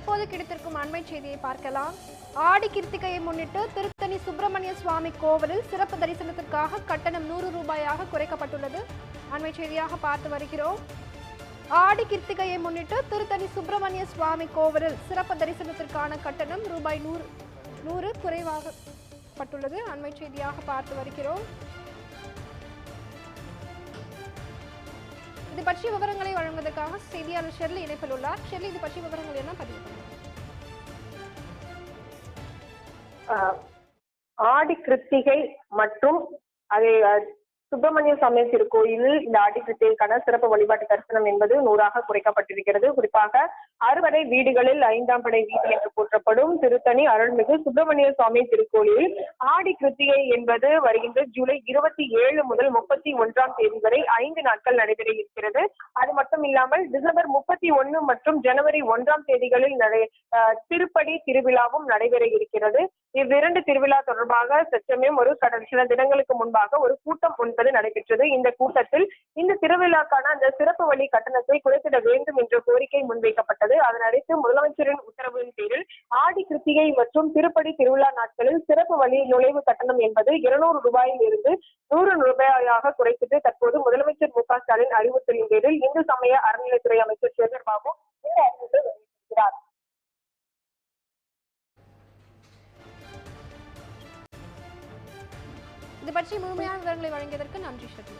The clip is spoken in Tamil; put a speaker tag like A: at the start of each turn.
A: தற்போது கிடைத்திருக்கும் அண்மை செய்தியை பார்க்கலாம். ஆடி கிருத்திகையை முன்னிட்டு திருத்தணி சுப்பிரமணிய சுவாமி கோவிலில் சிறப்பு தரிசனத்திற்காக கட்டணம் நூறு ரூபாயாக குறைக்கப்பட்டுள்ளது. அண்மை செய்தியாக பார்த்து வருகிறோம். ஆடி கிருத்திகையை முன்னிட்டு திருத்தணி சுப்பிரமணிய சுவாமி கோவிலில் சிறப்பு தரிசனத்திற்கான கட்டணம் ரூபாய் நூறு நூறு குறைவாகப்பட்டுள்ளது. அண்மை செய்தியாக பார்த்து வருகிறோம். இது பற்றிய விவரங்களை வழங்குவதற்கு வழங்குவதற்காக செய்தியாளர் ஷெர்லி இணைப்பில் உள்ளார் ஷெர்லி இது பற்றி விவரங்கள் என்ன பதிவு
B: ஆடி கிருத்திகை மற்றும் அதை சுப்பிரமணிய சுவாமி திருக்கோயிலில் இந்த ஆடி கிருத்திகைக்கான சிறப்பு வழிபாட்டு தரிசனம் என்பது நூறாக குறைக்கப்பட்டிருக்கிறது. குறிப்பாக அறுவடை வீடுகளில் ஐந்தாம் படை வீதி என்று போற்றப்படும் திருத்தணி அருள்மிகு சுப்பிரமணிய சுவாமி திருக்கோயிலில் ஆடி கிருத்திகை என்பது வருகின்ற ஜூலை இருபத்தி ஏழு முதல் முப்பத்தி ஒன்றாம் தேதி வரை ஐந்து நாட்கள் நடைபெற இருக்கிறது. அது மட்டும் இல்லாமல் டிசம்பர் முப்பத்தி ஒன்னு மற்றும் ஜனவரி ஒன்றாம் தேதிகளில் நடை திருப்படி திருவிழாவும் நடைபெற இருக்கிறது. இவ்விரண்டு திருவிழா தொடர்பாக சற்றமே ஒரு கடந்த சில தினங்களுக்கு முன்பாக ஒரு கூட்டம் ஒன்பது நடைபெற்றது. இந்த கூட்டத்தில் இந்த திருவிழாக்கான அந்த சிறப்பு வழி கட்டணத்தை குறைத்திட வேண்டும் என்ற கோரிக்கை முன்வைக்கப்பட்டது. உள்ளது அதனடுத்து முதலமைச்சரின் உத்தரவின் பேரில் ஆடி கிருத்திகை மற்றும் திருப்படி திருவிழா நாட்களில் சிறப்பு வழி நுழைவு கட்டணம் என்பது இருநூறு ரூபாயில் இருந்து நூறு ரூபாயாக குறைத்துட்டு தற்போது முதலமைச்சர் மு க ஸ்டாலின் அறிவுறுத்தலின் பேரில் இந்து சமய அறநிலைத்துறை அமைச்சர் சேகர் பாபு இந்த அறிவிப்பை வெளியிட்டிருக்கிறார்.
A: இது பற்றி முழுமையான விவரங்களை வழங்கியதற்கு நன்றி ஷெர்லி